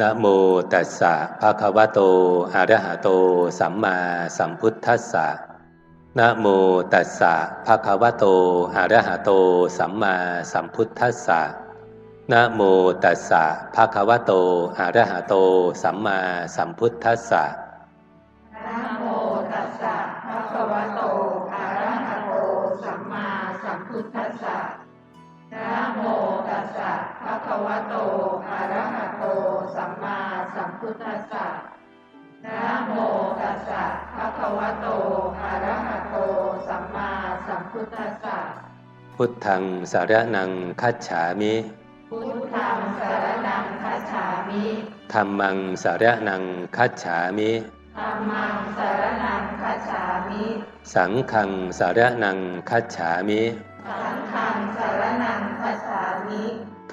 นะโมตัสสะภะคะวะโตอะระหะโต สัมมาสัมพุทธัสสะนะโมตัสสะภะคะวะโตอะระหะโต สัมมาสัมพุทธัสสะนะโมตัสสะภะคะวะโตอะระหะโต สัมมาสัมพุทธัสสะนะโมตัสสะภะคะวะโตอะระหะโต สัมมาสัมพุทธัสสะนะ โมตัสสะภะคะวะโต อะระหะโต สัมมาสัมพุทธัสสะนะโมตัสสะภะคะวะโต อะระหะโต สัมมาสัมพุทธัสสะ พุทธังสารนังคัจฉามิ พุทธังสรณังคัจฉามิธัมมังสารนังคัจฉามิธัมมังสรณังคัจฉามิ สังฆังสารนังคัจฉามิ สังฆังสรณังคัจฉามิ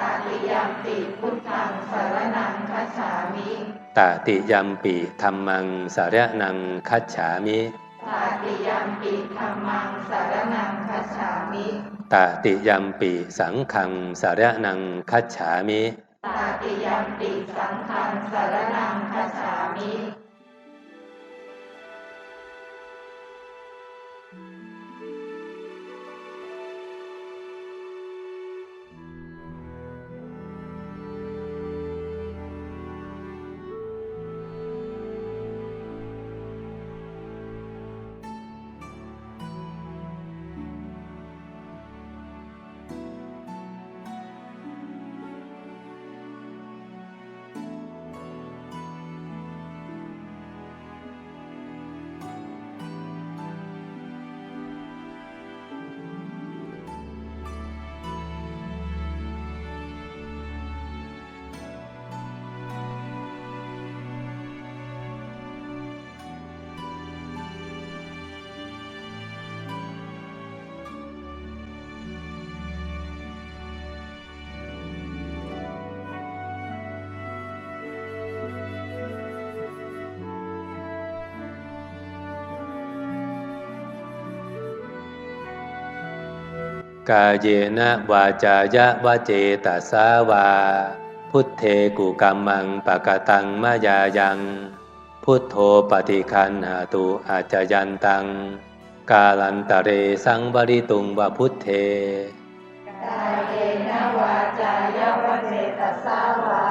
ตติยมปิพุทธังสรณังคัจฉามิตติยัมปิธัมมังสารนังคัจฉามิตติยมปิธัมมังสรณังคัจฉามิตติยัมปิสังฆังสารนังคัจฉามิตติยมปิสังฆังสรณังคัจฉามิ กาเยนะวาจายะวะเจตสาวา พุทเทกุกัมมังปะกะตังมายายัง พุทโธปฏิคันหาตุอาจจยันตัง กาลันตะเรสังบริตุงวะพุทเทกาเยนะวาจายาวเจตสาวา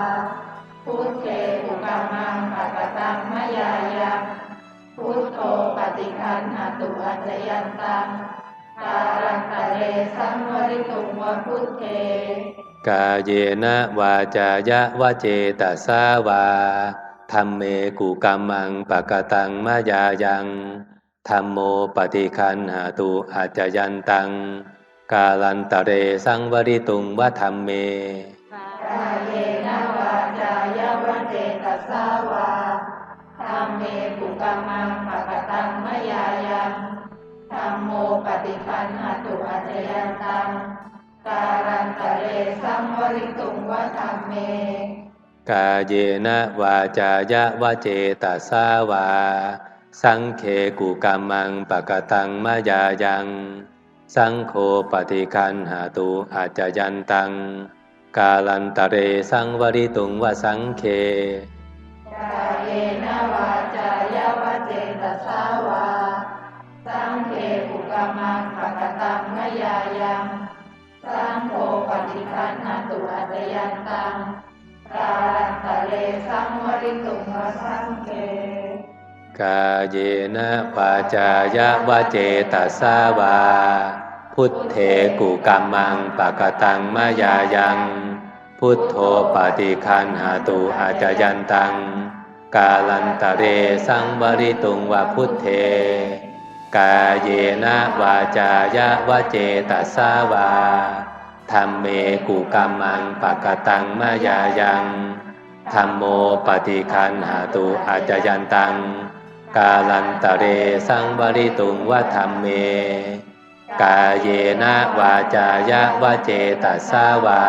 พุทเทอุกามังปะกะตังมายายัง พุทโธปฏิคันหาตุอัจจยันตัง กาลันตะเรสังวริตุงวะพุทเทกาเยนะวาจายะวะเจตสาวาธรรมเมกุกัมมังปะกะตังมายายังธรรมโมปฏิคันหาตุอาจจยันตัง กาลันตะเรสังวริตุงวะธรรมเมกายเยนะวาจายาวเจตสาวาธัมเมปุกามังปะ โมปฏิคันหตุอัจจยันตังการันตะเรสัมวริตุงวะธัมเม กาเยนะวาจายะวะเจตสาวา สังเคกุกัมมังปะกะตังมายายัง สังโฆปฏิคันหาตุอาจจยันตัง กาลันตะเรสังวริตุงวสังเคกายเย รันตุอัจจยันตังการันตะเรสัมวริตุงวะสังเคกาเยนะวาจายะวะเจตสาวา พุทเทกุกัมมังปะกะตังมายายัง พุทโธปฏิคันหาตุอาจจยันตัง กาลันตะเรสังวริตุงวะพุทเทกาเยนะวาจายะวะเจตสาวา ธรรมเมกุกัมมังปะกตังมายายังธรรมโมปฏิคันหาตุอาจยันตัง กาลันตะเรสังบริตุงวะธรรมเม กาเยนะวาจายะวะเจตัสสาวา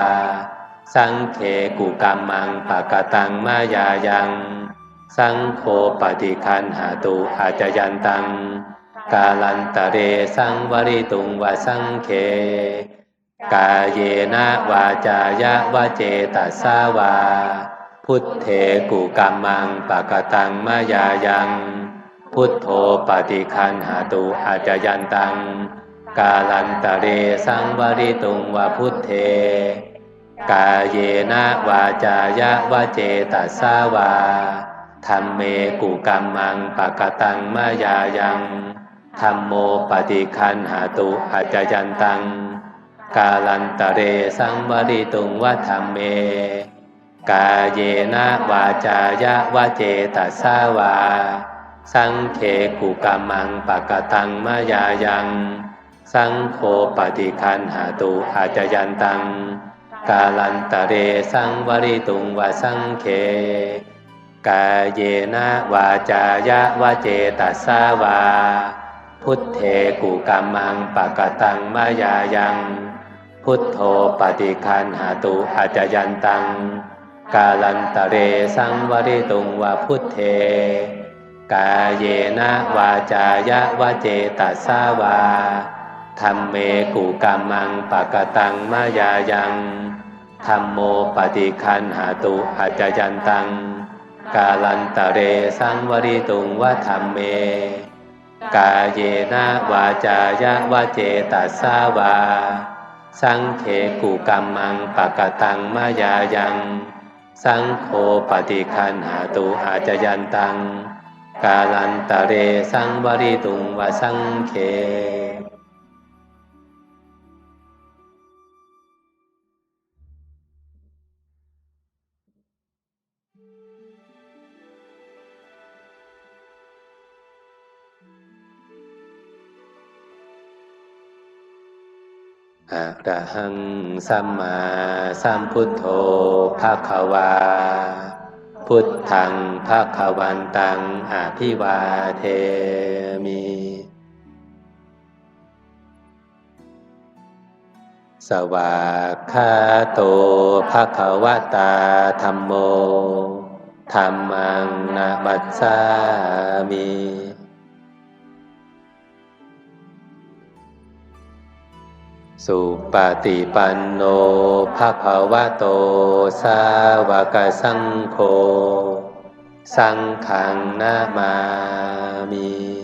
สังเคกุกรรมังปะกตังมายายังสังโฆปฏิคันหาตุอาจยันตัง กาลันตะเรสังวริตุงวะสังเค กาเยนะวาจายะวะเจตัสสาวา พุทเถกุกรรมังปะกตังมายายัง พุทโธปฏิคันหาตุอาจยันตัง กาลันตะเรสังวริตุงวะพุทเท กาเยนะวาจายะวะเจตัสสาวาธรรมเมกุกรรมังปะกตังมายายังธรรมโมปฏิคันหาตุอาจยันตัง กาลันตะเรสังวริตุงวะธรรมเม กาเยนะวาจายะวะเจตัสสาวา สังเคกุกรรมังปะกตังมายายัง สังโฆปฏิคันหาตุอาจยันตัง กาลันตะเรสังวริตุงวะสังเค กาเยนะวาจายะวะเจตัสสาวา พุทเทกุกรรมังปะกตังมายายัง พุทโธปฏิคันหาตุอาจยันตัง กาลันตะเรสังวริตุงวะพุทเท กาเยนะวาจายะวะเจตัสาวาธรรมเมกุกรรมังปะกตังมายายังธรรมโมปฏิคันหาตุอาจยันตัง กาลันตะเรสังวริตุงวะธรรมเม กาเยนะวาจายะวาเจตัสสาวา สังเขกุกรรมังปะกตังมายายัง สังโฆปฏิคันหาตุอาจยันตัง กาลันตะเรสังวริตุงวะสังเข อะระหังสัมมาสัมพุทโธภาควา พุทธังภาควันตังอภิวาเทมิสวากขาโตภาควตาธรรมโมธรรมังนามัสสามิ สุปฏิปันโนภะภาวะโต สาวกสังโฆ สังขังนามามิ